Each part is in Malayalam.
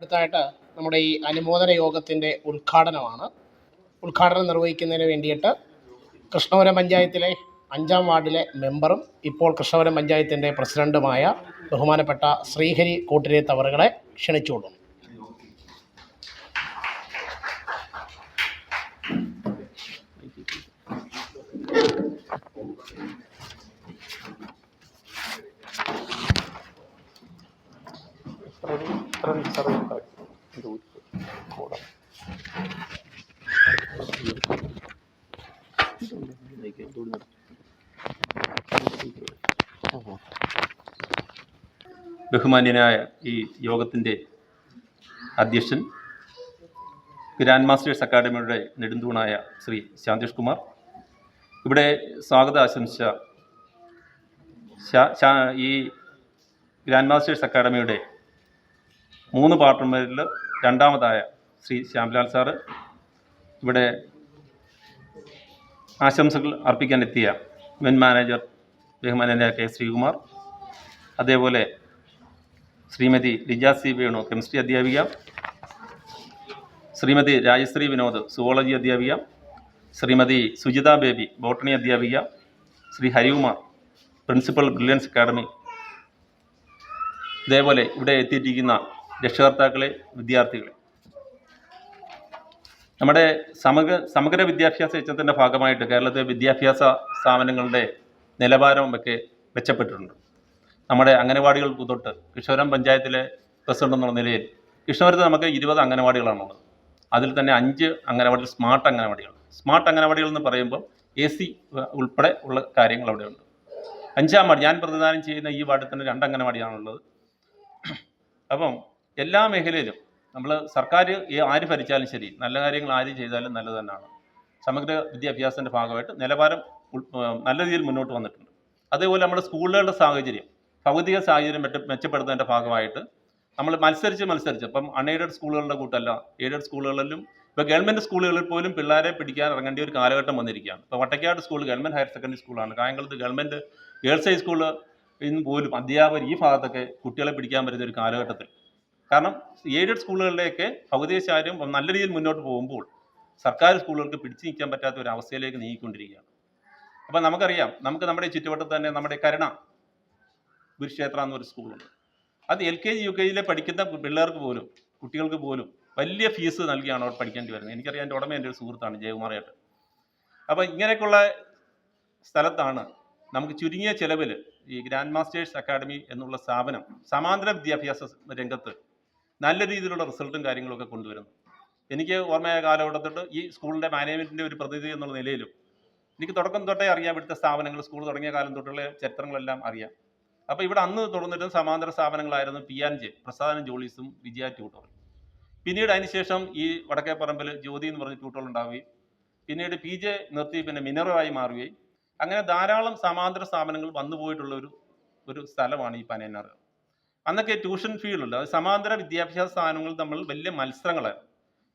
അടുത്തായിട്ട് നമ്മുടെ ഈ അനുമോദന യോഗത്തിന്റെ ഉദ്ഘാടനമാണ്. ഉദ്ഘാടനം നിർവഹിക്കുന്നതിന് വേണ്ടിയിട്ട് കൃഷ്ണപുരം പഞ്ചായത്തിലെ അഞ്ചാം വാർഡിലെ മെമ്പറും ഇപ്പോൾ കൃഷ്ണപുരം പഞ്ചായത്തിന്റെ പ്രസിഡന്റുമായ ബഹുമാനപ്പെട്ട ശ്രീഹരി കൂട്ടിരേത്ത് അവറുകളെ ക്ഷണിച്ചുകൊള്ളുന്നു ബഹുമാന്യനായ ഈ യോഗത്തിന്റെ അധ്യക്ഷൻ ഗ്രാൻഡ് മാസ്റ്റേഴ്സ് അക്കാഡമിയുടെ നെടുന്തൂണായ ശ്രീ ശാന്തേഷ് കുമാർ. ഇവിടെ സ്വാഗത ആശംസ ഈ ഗ്രാൻഡ് മാസ്റ്റേഴ്സ് അക്കാദമിയുടെ മൂന്ന് പാർട്ട്ണർമാരിൽ രണ്ടാമതായ ശ്രീ ശ്യാംലാൽ സാറ് ഇവിടെ ആശംസകൾ അർപ്പിക്കാൻ എത്തിയ മുൻ മാനേജർ ബഹുമാനായ കെ ശ്രീകുമാർ അതേപോലെ ശ്രീമതി ലിജ സി വേണു കെമിസ്ട്രി അധ്യാപിക ശ്രീമതി രാജശ്രീ വിനോദ് സുവോളജി അധ്യാപിക ശ്രീമതി സുജിത ബേബി ബോട്ടണി അധ്യാപിക Shri Harikumar principal Brilliance Academy. ഇതേപോലെ ഇവിടെ എത്തിയിരിക്കുന്ന രക്ഷകർത്താക്കളെ വിദ്യാർത്ഥികളെ. നമ്മുടെ സമഗ്ര സമഗ്ര വിദ്യാഭ്യാസ യജ്ഞത്തിന്റെ ഭാഗമായിട്ട് കേരളത്തിലെ വിദ്യാഭ്യാസ സ്ഥാപനങ്ങളുടെ നിലവാരമൊക്കെ മെച്ചപ്പെട്ടിട്ടുണ്ട്. നമ്മുടെ അംഗനവാടികൾ തൊട്ട് കിഷോരം പഞ്ചായത്തിലെ പ്രസിഡന്റ് എന്നുള്ള നിലയിൽ കിഷോരത്ത് നമുക്ക് ഇരുപത് അംഗനവാടികളാണുള്ളത്. അതിൽ തന്നെ അഞ്ച് അംഗനവാടികൾ സ്മാർട്ട് അംഗനവാടികൾ. സ്മാർട്ട് അംഗനവാടികൾ എന്ന് പറയുമ്പോൾ എ സി ഉൾപ്പെടെ ഉള്ള കാര്യങ്ങൾ അവിടെയുണ്ട്. അഞ്ചാം വാർഡ് ഞാൻ പ്രതിദാനം ചെയ്യുന്ന ഈ വാർഡിൽ തന്നെ രണ്ട് അംഗനവാടിയാണുള്ളത് അപ്പം എല്ലാ മേഖലയിലും നമ്മൾ സർക്കാർ ആര് ഭരിച്ചാലും ശരി നല്ല കാര്യങ്ങൾ ആര് ചെയ്താലും നല്ലത് തന്നെയാണ് സമഗ്ര വിദ്യാഭ്യാസത്തിന്റെ ഭാഗമായിട്ട് നിലവാരം നല്ല രീതിയിൽ മുന്നോട്ട് വന്നിട്ടുണ്ട്. അതേപോലെ നമ്മുടെ സ്കൂളുകളുടെ സാഹചര്യം ഭൗതിക സാഹചര്യം മെച്ച മെച്ചപ്പെടുത്തുന്നതിന്റെ ഭാഗമായിട്ട് നമ്മൾ മത്സരിച്ച് മത്സരിച്ച് ഇപ്പം അൺഎയ്ഡഡ് സ്കൂളുകളുടെ കൂട്ടല്ല എയ്ഡഡ് സ്കൂളുകളിലും ഇപ്പോൾ ഗവൺമെന്റ് സ്കൂളുകളിൽ പോലും പിള്ളേരെ പിടിക്കാൻ ഇറങ്ങേണ്ട ഒരു കാലഘട്ടം വന്നിരിക്കുകയാണ്. ഇപ്പോൾ Vattakkad school government higher secondary സ്കൂളാണ്. കായംകുളത്ത് ഗവൺമെന്റ് ഗേൾസ് ഹൈസ്കൂൾ ഇന്ന് പോലും അധ്യാപകർ ഈ ഭാഗത്തൊക്കെ കുട്ടികളെ പിടിക്കാൻ പറ്റുന്ന ഒരു കാലഘട്ടത്തിൽ കാരണം എയ്ഡഡ് സ്കൂളുകളിലേക്ക് ഭൗതിക സാഹചര്യം നല്ല രീതിയിൽ മുന്നോട്ട് പോകുമ്പോൾ സർക്കാർ സ്കൂളുകൾക്ക് പിടിച്ചു നിൽക്കാൻ പറ്റാത്ത ഒരു അവസ്ഥയിലേക്ക് നീങ്ങിക്കൊണ്ടിരിക്കുകയാണ്. അപ്പം നമുക്കറിയാം നമുക്ക് നമ്മുടെ ചുറ്റുവട്ടത്ത് തന്നെ നമ്മുടെ കരുണ ഗുരുക്ഷേത്ര എന്നൊരു സ്കൂളുണ്ട്. അത് L K G U K ജിയിലെ പഠിക്കുന്ന പിള്ളേർക്ക് പോലും കുട്ടികൾക്ക് പോലും വലിയ ഫീസ് നൽകിയാണ് അവർ പഠിക്കേണ്ടി വരുന്നത്. എനിക്കറിയാം എന്റെ ഉടമ എന്റെ ഒരു സുഹൃത്താണ് ജയകുമാറിയായിട്ട് അപ്പോൾ ഇങ്ങനെയൊക്കെയുള്ള സ്ഥലത്താണ് നമുക്ക് ചുരുങ്ങിയ ചെലവിൽ ഈ ഗ്രാൻഡ് മാസ്റ്റേഴ്സ് അക്കാഡമി എന്നുള്ള സ്ഥാപനം സമാന്തര വിദ്യാഭ്യാസ രംഗത്ത് നല്ല രീതിയിലുള്ള റിസൾട്ടും കാര്യങ്ങളൊക്കെ കൊണ്ടുവരുന്നു. എനിക്ക് ഓർമ്മയായ കാലഘട്ടത്തിൽ ഈ സ്കൂളിന്റെ മാനേജ്മെന്റിന്റെ ഒരു പ്രതിനിധി എന്നുള്ള നിലയിലും എനിക്ക് തുടക്കം തൊട്ടേ അറിയാം ഇവിടുത്തെ സ്ഥാപനങ്ങൾ സ്കൂൾ തുടങ്ങിയ കാലം തൊട്ടുള്ള ചരിത്രങ്ങളെല്ലാം അറിയാം. അപ്പോൾ ഇവിടെ അന്ന് തുടർന്നിട്ട് സമാന്തര സ്ഥാപനങ്ങളായിരുന്നു പി ആൻ ജെ പ്രസാദനം ജോളീസും വിജയ ട്യൂട്ടോറും. പിന്നീട് അതിനുശേഷം ഈ വടക്കേപ്പറമ്പിൽ ജ്യോതി എന്ന് പറഞ്ഞ ട്യൂട്ടോൾ ഉണ്ടാവുകയും പിന്നീട് പി ജെ നിർത്തി പിന്നെ മിനറായി മാറുകയും. അങ്ങനെ ധാരാളം സമാന്തര സ്ഥാപനങ്ങൾ വന്നു പോയിട്ടുള്ള ഒരു ഒരു സ്ഥലമാണ് ഈ പനയനാറ് അന്നൊക്കെ ട്യൂഷൻ ഫീൽഡുണ്ട്. അത് സമാന്തര വിദ്യാഭ്യാസ സ്ഥാപനങ്ങൾ നമ്മൾ വലിയ മത്സരങ്ങളായിരുന്നു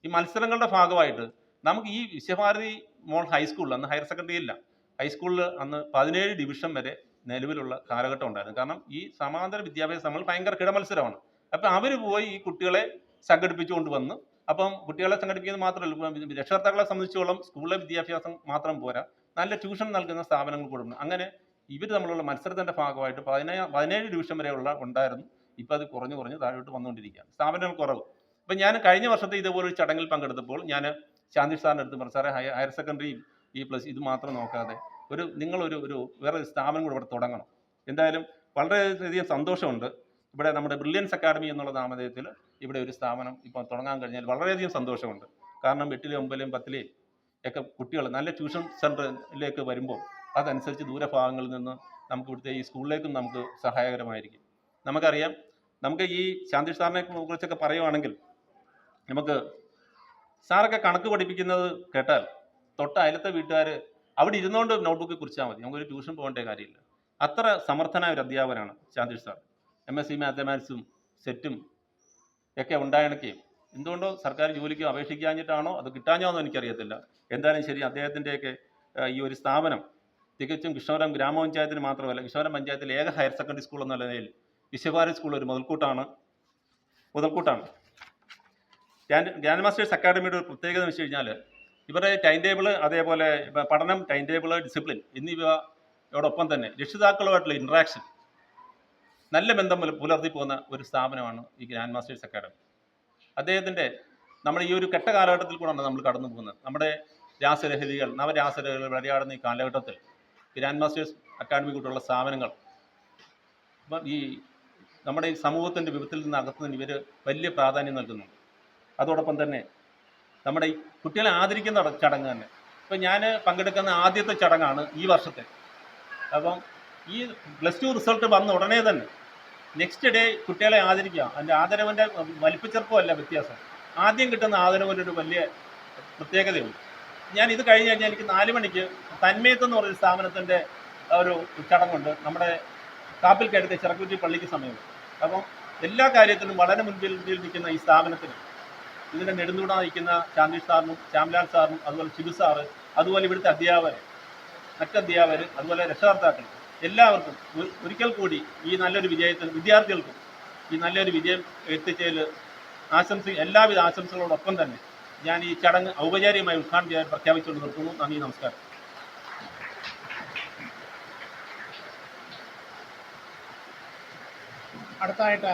ഈ മത്സരങ്ങളുടെ ഭാഗമായിട്ട് നമുക്ക് ഈ വിശ്വഭാരതി മോൾ ഹൈസ്കൂളിൽ അന്ന് ഹയർ സെക്കൻഡറി ഇല്ല. ഹൈസ്കൂളിൽ അന്ന് പതിനേഴ് ഡിവിഷൻ വരെ നിലവിലുള്ള കാലഘട്ടം ഉണ്ടായിരുന്നു. കാരണം ഈ സമാന്തര വിദ്യാഭ്യാസം നമ്മൾ ഭയങ്കര കിടമത്സരമാണ് അപ്പം അവർ പോയി ഈ കുട്ടികളെ സംഘടിപ്പിച്ചുകൊണ്ട് വന്ന് അപ്പം കുട്ടികളെ സംഘടിപ്പിക്കുന്നത് മാത്രമല്ല രക്ഷകർത്താക്കളെ സംബന്ധിച്ചോളം സ്കൂളിലെ വിദ്യാഭ്യാസം മാത്രം പോരാ. നല്ല ട്യൂഷൻ നൽകുന്ന സ്ഥാപനങ്ങൾ കൂടുന്നു അങ്ങനെ ഇവർ തമ്മിലുള്ള മത്സരത്തിന്റെ ഭാഗമായിട്ട് പതിനേഴ് പതിനേഴ് ഡിവിഷൻ വരെയുള്ള ഉണ്ടായിരുന്നു. ഇപ്പോൾ അത് കുറഞ്ഞു കുറഞ്ഞ് താഴോട്ട് വന്നുകൊണ്ടിരിക്കുകയാണ്. സ്ഥാപനങ്ങൾ കുറവ്. അപ്പം ഞാൻ കഴിഞ്ഞ വർഷത്തെ ഇതുപോലെ ഒരു ചടങ്ങിൽ പങ്കെടുത്തപ്പോൾ ഞാൻ ശാന്തി സാറിന്റെ അടുത്ത് പറഞ്ഞു സാറേ ഹയ- ഹയർ സെക്കൻഡറി ഈ പ്ലസ് ഇത് മാത്രം നോക്കാതെ ഒരു നിങ്ങളൊരു ഒരു വേറെ സ്ഥാപനം കൂടെ ഇവിടെ തുടങ്ങണം. എന്തായാലും വളരെയധികം സന്തോഷമുണ്ട്. ഇവിടെ നമ്മുടെ ബ്രില്യൻസ് അക്കാഡമി എന്നുള്ള നാമധേയത്തിൽ ഇവിടെ ഒരു സ്ഥാപനം ഇപ്പോൾ തുടങ്ങാൻ കഴിഞ്ഞാൽ വളരെയധികം സന്തോഷമുണ്ട്. കാരണം എട്ടിലെയും ഒമ്പതിലെയും പത്തിലെയും ഒക്കെ കുട്ടികൾ നല്ല ട്യൂഷൻ സെന്ററിലേക്ക് വരുമ്പോൾ അതനുസരിച്ച് ദൂരഭാഗങ്ങളിൽ നിന്ന് നമുക്ക് ഇവിടുത്തെ ഈ സ്കൂളിലേക്കും നമുക്ക് സഹായകരമായിരിക്കും. നമുക്കറിയാം. നമുക്ക് ഈ ശാന്തി സാറിനെ കുറിച്ചൊക്കെ പറയുവാണെങ്കിൽ നമുക്ക് സാറൊക്കെ കണക്ക് പഠിപ്പിക്കുന്നത് കേട്ടാൽ തൊട്ട അയലത്തെ വീട്ടുകാർ അവിടെ ഇരുന്നുകൊണ്ട് നോട്ട്ബുക്ക് കുറിച്ചാൽ മതി. നമുക്കൊരു ട്യൂഷൻ പോകേണ്ട കാര്യമില്ല. അത്ര സമർത്ഥനായ ഒരു അധ്യാപകനാണ് Shanthi sir. M S C മാത്തമാറ്റിക്സും സെറ്റും ഒക്കെ ഉണ്ടായണക്കെയും എന്തുകൊണ്ടോ സർക്കാർ ജോലിക്ക് അപേക്ഷിക്കാഞ്ഞിട്ടാണോ അത് കിട്ടാഞ്ഞോ എന്ന് എനിക്കറിയത്തില്ല. എന്തായാലും ശരി അദ്ദേഹത്തിന്റെയൊക്കെ ഈ ഒരു സ്ഥാപനം തികച്ചും കൃഷ്ണപുരം ഗ്രാമപഞ്ചായത്തിന് മാത്രമല്ല കൃഷ്ണപുരം പഞ്ചായത്തിലെ ഏക ഹയർ സെക്കൻഡറി സ്കൂൾ എന്ന നിലയിൽ വിശ്വഭാരതി സ്കൂൾ ഒരു മുതൽക്കൂട്ടാണ്. മുതൽക്കൂട്ടാണ്. ഗ്രാൻഡ് ഗ്രാൻഡ് മാസ്റ്റേഴ്സ് അക്കാഡമിയുടെ ഒരു പ്രത്യേകത എന്ന് വെച്ച് കഴിഞ്ഞാൽ ഇവരുടെ ടൈം ടേബിൾ അതേപോലെ പഠനം ടൈം ടേബിൾ ഡിസിപ്ലിൻ എന്നിവയോടൊപ്പം തന്നെ രക്ഷിതാക്കളുമായിട്ടുള്ള ഇൻട്രാക്ഷൻ നല്ല ബന്ധം പുലർത്തി പോകുന്ന ഒരു സ്ഥാപനമാണ് ഈ ഗ്രാൻഡ് മാസ്റ്റേഴ്സ് അക്കാഡമി. അദ്ദേഹത്തിന്റെ നമ്മൾ ഈ ഒരു കെട്ട കാലഘട്ടത്തിൽ കൂടെയാണ് നമ്മൾ കടന്നു പോകുന്നത്. നമ്മുടെ രാസലഹരികൾ നവരാസലഹരികൾ വിളയാടുന്ന ഈ കാലഘട്ടത്തിൽ ഗ്രാൻഡ് മാസ്റ്റേഴ്സ് അക്കാഡമി കൂട്ടുള്ള സ്ഥാപനങ്ങൾ ഈ നമ്മുടെ ഈ സമൂഹത്തിന്റെ വിപത്തിൽ നിന്ന് അകത്തുനിന്ന് ഇവർ വലിയ പ്രാധാന്യം നൽകുന്നു. അതോടൊപ്പം തന്നെ നമ്മുടെ ഈ കുട്ടികളെ ആദരിക്കുന്ന ചട- ചടങ്ങ് തന്നെ. ഇപ്പം ഞാൻ പങ്കെടുക്കുന്ന ആദ്യത്തെ ചടങ്ങാണ് ഈ വർഷത്തെ. അപ്പം ഈ പ്ലസ് ടു റിസൾട്ട് വന്ന ഉടനെ തന്നെ നെക്സ്റ്റ് ഡേ കുട്ടികളെ ആദരിക്കുക. അതിന്റെ ആദരവിന്റെ വലിപ്പച്ചെറുപ്പമല്ല വ്യത്യാസം. ആദ്യം കിട്ടുന്ന ആദരവിന്റെ ഒരു വലിയ പ്രത്യേകതയുണ്ട്. ഞാൻ ഇത് കഴിഞ്ഞ് കഴിഞ്ഞാൽ എനിക്ക് നാല് മണിക്ക് തന്മയത്ത് എന്ന് പറയുന്ന സ്ഥാപനത്തിന്റെ ഒരു ചടങ്ങുണ്ട്. നമ്മുടെ കാപ്പിൽ കാപ്പിൽക്കടുത്ത് ചിറക്കുറ്റി പള്ളിക്ക് സമയം അപ്പം എല്ലാ കാര്യത്തിലും വളരെ മുൻപിൽ നിൽക്കുന്ന ഈ സ്ഥാപനത്തിന് ഇതിനെ നെടുന്നൂടാ നയിക്കുന്ന ചാന്ദി സാറിനും ശ്യാംലാൽ സാറിനും അതുപോലെ ശിബു സാറ് അതുപോലെ ഇവിടുത്തെ അധ്യാപകർ മറ്റധ്യാപകർ അതുപോലെ രക്ഷകർത്താക്കൾ എല്ലാവർക്കും ഒരിക്കൽ കൂടി ഈ നല്ലൊരു വിജയത്തിന് വിദ്യാർത്ഥികൾക്കും ഈ നല്ലൊരു വിജയം എത്തിച്ചതിൽ ആശംസ എല്ലാവിധ ആശംസകളോടൊപ്പം തന്നെ ഞാൻ ഈ ചടങ്ങ് ഔപചാരികമായി ഉദ്ഘാടനം ചെയ്യാൻ പ്രഖ്യാപിച്ചുകൊണ്ട് നിർത്തുന്നു. നന്ദി നമസ്കാരം. അടുത്തായിട്ട്